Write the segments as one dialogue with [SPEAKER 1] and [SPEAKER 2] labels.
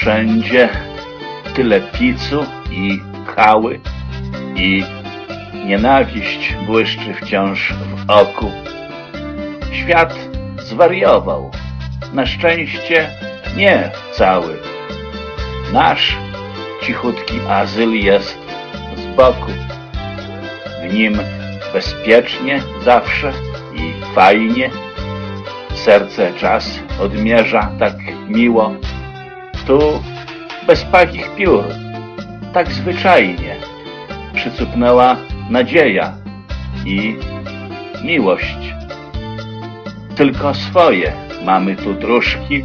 [SPEAKER 1] wszędzie tyle picu i chały i nienawiść błyszczy wciąż w oku. Świat zwariował. Na szczęście nie cały. Nasz cichutki azyl jest z boku. W nim bezpiecznie zawsze i fajnie. Serce czas odmierza tak miło. Tu bez pachich piór, tak zwyczajnie przycupnęła nadzieja i miłość. Tylko swoje mamy tu dróżki,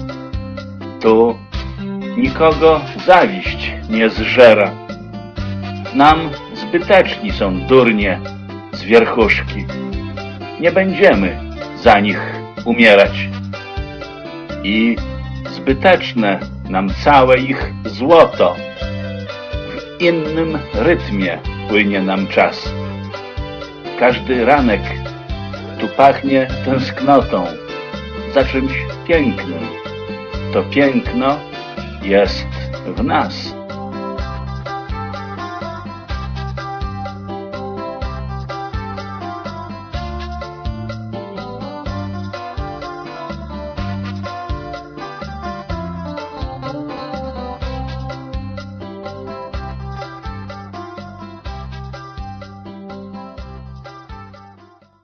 [SPEAKER 1] tu nikogo zawiść nie zżera. Nam zbyteczni są durnie z wierchuszki. Nie będziemy za nich umierać. I zbyteczne nam całe ich złoto. W innym rytmie płynie nam czas. Każdy ranek tu pachnie tęsknotą za czymś pięknym. To piękno jest w nas.